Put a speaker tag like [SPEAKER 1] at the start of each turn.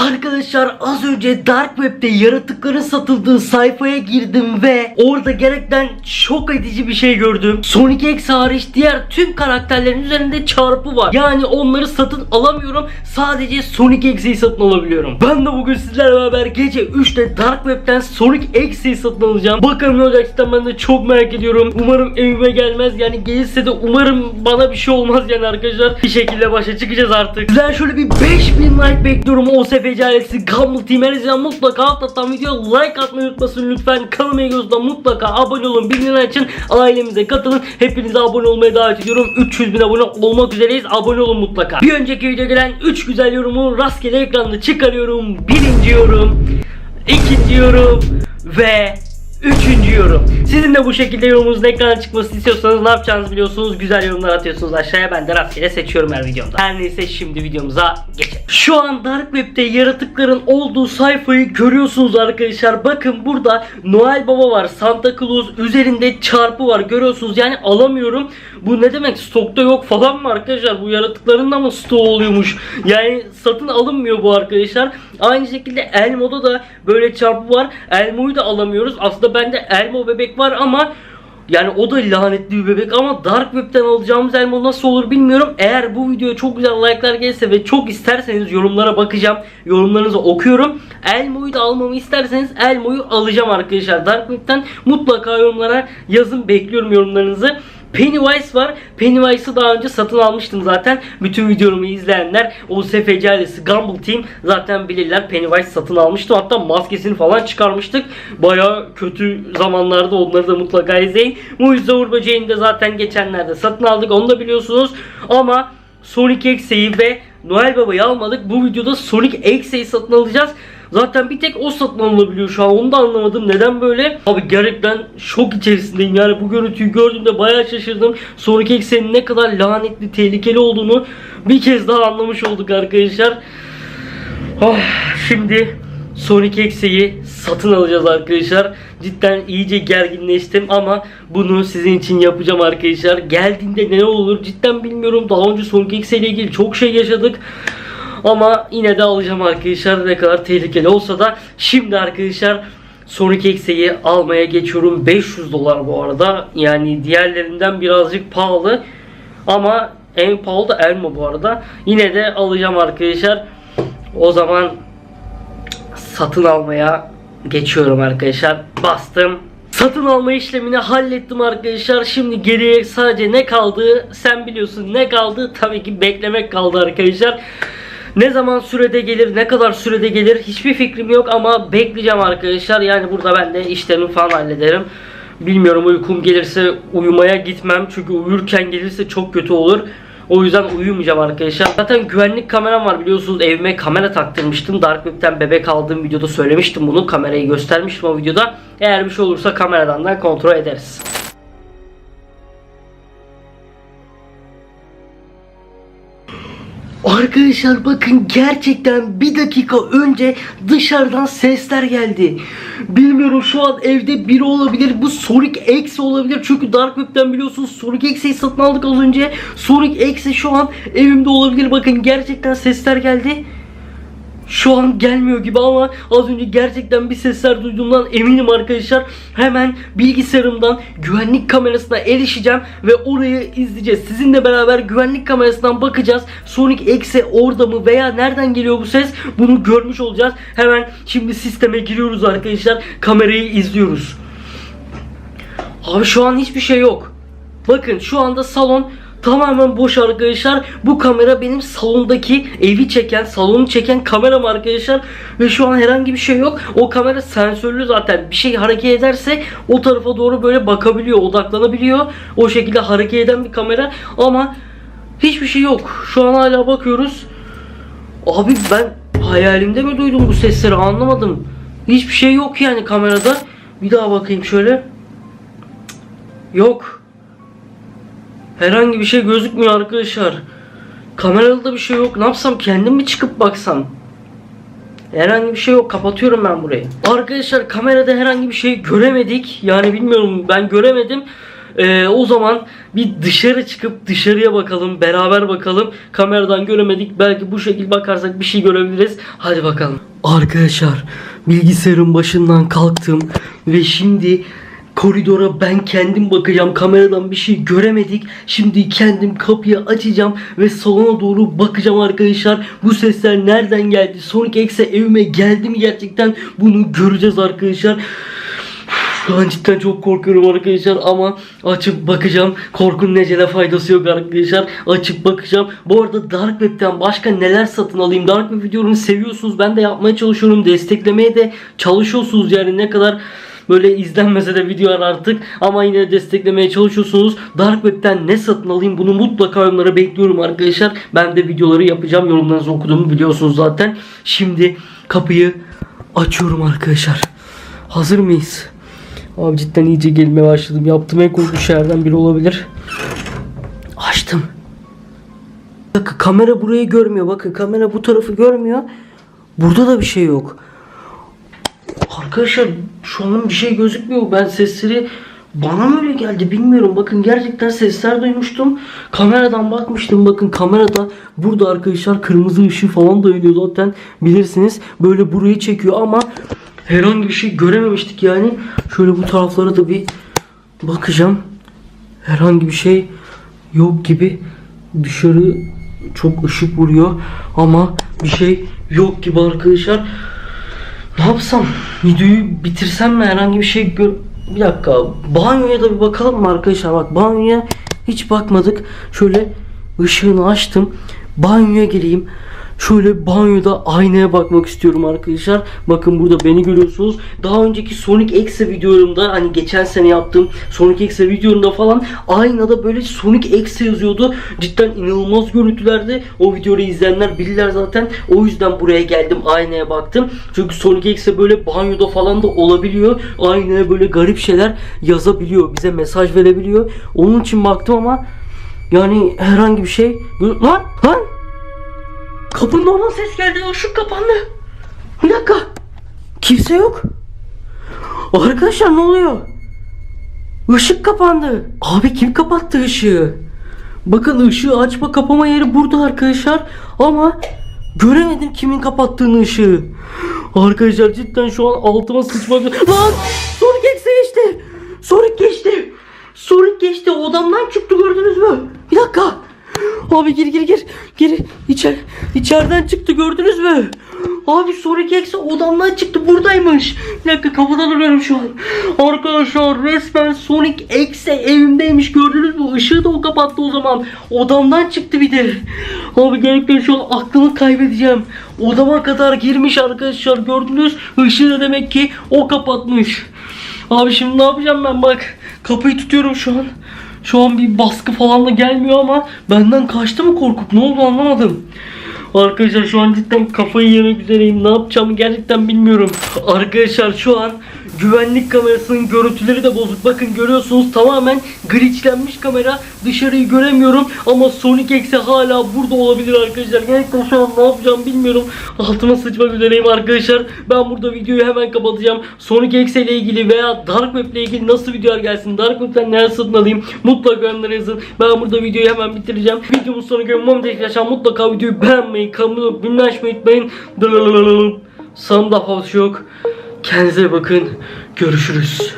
[SPEAKER 1] Arkadaşlar az önce Dark Web'de yaratıkların satıldığı sayfaya girdim ve orada gerekten şok edici bir şey gördüm. Sonic X hariç diğer tüm karakterlerin üzerinde çarpı var. Yani onları satın alamıyorum. Sadece Sonic X'i satın alabiliyorum. Ben de bugün sizlerle beraber gece 3'te Dark Web'den Sonic X'i satın alacağım. Bakalım ne olacak cidden ben de çok merak ediyorum. Umarım evime gelmez. Yani gelirse de umarım bana bir şey olmaz yani arkadaşlar. Bir şekilde başa çıkacağız artık. Sizden şöyle bir 5000 like bekliyorum. O sefeci ailesi Gumball Team zaman mutlaka alttan video like atmayı unutmasın lütfen. Kanalıma gözden mutlaka abone olun. Bildirim açın. Ailemize katılın. Hepinize abone olmaya davet ediyorum. 300 bin abone olmak üzereyiz. Abone olun mutlaka. Bir önceki videoya gelen 3 güzel yorumu rastgele ekranda çıkarıyorum. Birinci yorum, ikinci yorum ve Üçüncü yorum. Sizin de bu şekilde yorumunuzun ekrana çıkmasını istiyorsanız ne yapacağınızı biliyorsunuz. Güzel yorumlar atıyorsunuz aşağıya. Ben de rastgele seçiyorum her videomda. Her neyse şimdi videomuza geçelim. Şu an Dark Web'de yaratıkların olduğu sayfayı görüyorsunuz arkadaşlar. Bakın burada Noel Baba var. Santa Claus üzerinde çarpı var. Görüyorsunuz yani alamıyorum. Bu ne demek? Stokta yok falan mı arkadaşlar? Bu yaratıkların da mı stoğu oluyormuş? Yani satın alınmıyor bu arkadaşlar. Aynı şekilde Elmo'da da böyle çarpı var. Elmo'yu da alamıyoruz. Aslında bende Elmo bebek var ama yani o da lanetli bir bebek ama Dark Web'den alacağımız elma nasıl olur bilmiyorum. Eğer bu videoya çok güzel like'lar gelirse ve çok isterseniz yorumlara bakacağım. Yorumlarınızı okuyorum. Elmo'yu da almamı isterseniz Elmo'yu alacağım arkadaşlar. Dark Web'den mutlaka yorumlara yazın. Bekliyorum yorumlarınızı. Pennywise var. Pennywise'ı daha önce satın almıştım zaten. Bütün videomu izleyenler o sefeci ailesi Gumball Team zaten bilirler. Pennywise satın almıştım. Hatta maskesini falan çıkarmıştık. Baya kötü zamanlarda onları da mutlaka izleyin. Mucize Uğur Böceği'ni de zaten geçenlerde satın aldık. Onu da biliyorsunuz. Ama Sonic X'e'yi ve Noel Baba'yı almadık. Bu videoda Sonic X'e'yi satın alacağız. Zaten bir tek o satın alınabiliyor şu an. Onu da anlamadım. Neden böyle? Abi gerçekten şok içerisindeyim. Yani bu görüntüyü gördüğümde bayağı şaşırdım. Sonic X'e'nin ne kadar lanetli, tehlikeli olduğunu bir kez daha anlamış olduk arkadaşlar. Oh, şimdi Sonic X'e'yi satın alacağız arkadaşlar. Cidden iyice gerginleştim ama bunu sizin için yapacağım arkadaşlar. Geldiğinde ne olur cidden bilmiyorum. Daha önce Sonic X ile ilgili çok şey yaşadık. Ama yine de alacağım arkadaşlar ne kadar tehlikeli olsa da. Şimdi arkadaşlar Sonic X'e'yi almaya geçiyorum. 500 dolar bu arada. Yani diğerlerinden birazcık pahalı. Ama en pahalı da Elmo bu arada. Yine de alacağım arkadaşlar. O zaman satın almaya geçiyorum arkadaşlar. Bastım. Satın alma işlemini hallettim arkadaşlar. Şimdi geriye sadece ne kaldı? Sen biliyorsun ne kaldı? Tabii ki beklemek kaldı arkadaşlar. Ne zaman sürede gelir, ne kadar sürede gelir hiçbir fikrim yok ama bekleyeceğim arkadaşlar. Yani burada ben de işlerimi falan hallederim. Bilmiyorum uykum gelirse uyumaya gitmem. Çünkü uyurken gelirse çok kötü olur. O yüzden uyumayacağım arkadaşlar. Zaten güvenlik kameram var biliyorsunuz evime kamera taktırmıştım. Dark Web'ten bebek aldığım videoda söylemiştim bunu. Kamerayı göstermiştim o videoda. Eğer bir şey olursa kameradan da kontrol ederiz. Arkadaşlar bakın gerçekten bir dakika önce dışarıdan sesler geldi. Bilmiyorum şu an evde biri olabilir. Bu Sonic X olabilir. Çünkü Dark Web'den biliyorsunuz Sonic X'i satın aldık az önce. Sonic X'i şu an evimde olabilir. Bakın gerçekten sesler geldi. Şu an gelmiyor gibi ama az önce gerçekten bir sesler duyduğumdan eminim arkadaşlar. Hemen bilgisayarımdan güvenlik kamerasına erişeceğim ve orayı izleyeceğiz. Sizinle beraber güvenlik kamerasından bakacağız. Sonic X'e orada mı veya nereden geliyor bu ses bunu görmüş olacağız. Hemen şimdi sisteme giriyoruz arkadaşlar. Kamerayı izliyoruz. Abi şu an hiçbir şey yok. Bakın şu anda salon tamamen boş arkadaşlar. Bu kamera benim salondaki evi çeken, salonu çeken kameram arkadaşlar. Ve şu an herhangi bir şey yok. O kamera sensörlü zaten. Bir şey hareket ederse o tarafa doğru böyle bakabiliyor, odaklanabiliyor. O şekilde hareket eden bir kamera. Ama hiçbir şey yok. Şu an hala bakıyoruz. Abi ben hayalimde mi duydum bu sesleri anlamadım. Hiçbir şey yok yani kamerada. Bir daha bakayım şöyle. Yok. Herhangi bir şey gözükmüyor arkadaşlar. Kamerada da bir şey yok. Ne yapsam kendim mi çıkıp baksam? Herhangi bir şey yok. Kapatıyorum ben burayı. Arkadaşlar kamerada herhangi bir şey göremedik. Yani bilmiyorum ben göremedim. Ee, o zaman bir dışarı çıkıp dışarıya bakalım. Beraber bakalım. Kameradan göremedik. Belki bu şekil bakarsak bir şey görebiliriz. Hadi bakalım. Arkadaşlar bilgisayarın başından kalktım. Ve şimdi koridora ben kendim bakacağım. Kameradan bir şey göremedik. Şimdi kendim kapıyı açacağım ve salona doğru bakacağım arkadaşlar. Bu sesler nereden geldi? Sonic X'e evime geldi mi gerçekten? Bunu göreceğiz arkadaşlar. Şu cidden çok korkuyorum arkadaşlar ama açıp bakacağım. Korkunun necele faydası yok arkadaşlar. Açıp bakacağım. Bu arada Dark Web'ten başka neler satın alayım? Dark Web videolarını seviyorsunuz. Ben de yapmaya çalışıyorum. Desteklemeye de çalışıyorsunuz yani ne kadar böyle izlenmese de videolar artık ama yine de desteklemeye çalışıyorsunuz. Dark Web'ten ne satın alayım bunu mutlaka yorumlara bekliyorum arkadaşlar. Ben de videoları yapacağım. Yorumlarınızı okuduğumu biliyorsunuz zaten. Şimdi kapıyı açıyorum arkadaşlar. Hazır mıyız? Abi cidden iyice gelmeye başladım. Yaptığım en korkunç şeylerden biri olabilir. Açtım. Bakın kamera burayı görmüyor. Bakın kamera bu tarafı görmüyor. Burada da bir şey yok. Arkadaşlar şu an bir şey gözükmüyor. Ben sesleri bana mı öyle geldi bilmiyorum. Bakın gerçekten sesler duymuştum. Kameradan bakmıştım. Bakın kamerada burada arkadaşlar kırmızı ışığı falan da yanıyor zaten bilirsiniz. Böyle burayı çekiyor ama herhangi bir şey görememiştik yani. Şöyle bu taraflara da bir bakacağım. Herhangi bir şey yok gibi. Dışarı çok ışık vuruyor ama bir şey yok gibi arkadaşlar. Ne yapsam? Videoyu bitirsem mi herhangi bir şey gör... Bir dakika. Banyoya da bir bakalım mı arkadaşlar? Bak banyoya hiç bakmadık. Şöyle ışığını açtım. Banyoya gireyim. Şöyle banyoda aynaya bakmak istiyorum arkadaşlar. Bakın burada beni görüyorsunuz. Daha önceki Sonic X'e videolarımda hani geçen sene yaptığım Sonic X'e videolarımda falan aynada böyle Sonic X yazıyordu. Cidden inanılmaz görüntülerdi. O videoyu izleyenler bilirler zaten. O yüzden buraya geldim aynaya baktım. Çünkü Sonic X'e böyle banyoda falan da olabiliyor. Aynaya böyle garip şeyler yazabiliyor. Bize mesaj verebiliyor. Onun için baktım ama yani herhangi bir şey... Lan! Lan! Kapının oradan ses geldi. Işık kapandı. Bir dakika. Kimse yok. Arkadaşlar ne oluyor? Işık kapandı. Abi kim kapattı ışığı? Bakın ışığı açma kapama yeri burada arkadaşlar. Ama göremedim kimin kapattığını ışığı. Arkadaşlar cidden şu an altıma sıçmak Lan! Sonic X'e geçti. Sonic geçti. Sonic geçti. Odamdan çıktı gördünüz mü? Bir dakika. Abi gir gir gir. Gir. İçer, içeriden çıktı gördünüz mü? Abi Sonic X odamdan çıktı buradaymış. Bir dakika kapıda duruyorum şu an. Arkadaşlar resmen Sonic X'e evimdeymiş gördünüz mü? Işığı da o kapattı o zaman. Odamdan çıktı bir de. Abi gerçekten şu an aklımı kaybedeceğim. Odama kadar girmiş arkadaşlar gördünüz. Işığı da demek ki o kapatmış. Abi şimdi ne yapacağım ben bak. Kapıyı tutuyorum şu an. Şu an bir baskı falan da gelmiyor ama benden kaçtı mı korkup ne oldu anlamadım. Arkadaşlar şu an cidden kafayı yemek üzereyim. Ne yapacağımı gerçekten bilmiyorum. Arkadaşlar şu an güvenlik kamerasının görüntüleri de bozuk. Bakın görüyorsunuz tamamen glitchlenmiş kamera. Dışarıyı göremiyorum ama Sonic X'e hala burada olabilir arkadaşlar. Gerçekten şu an ne yapacağımı bilmiyorum. Altıma sıçmak üzereyim arkadaşlar. Ben burada videoyu hemen kapatacağım. Sonic X ile ilgili veya Dark Web ile ilgili nasıl videolar gelsin? Dark Web'den neler satın alayım? Mutlaka yorumlara yazın. Ben burada videoyu hemen bitireceğim. Videomun sonuna göre umarım arkadaşlar mutlaka videoyu beğenmeyi, kanalıma bilmeyi unutmayın. Sanırım daha fazla yok. Kendinize bakın. Görüşürüz.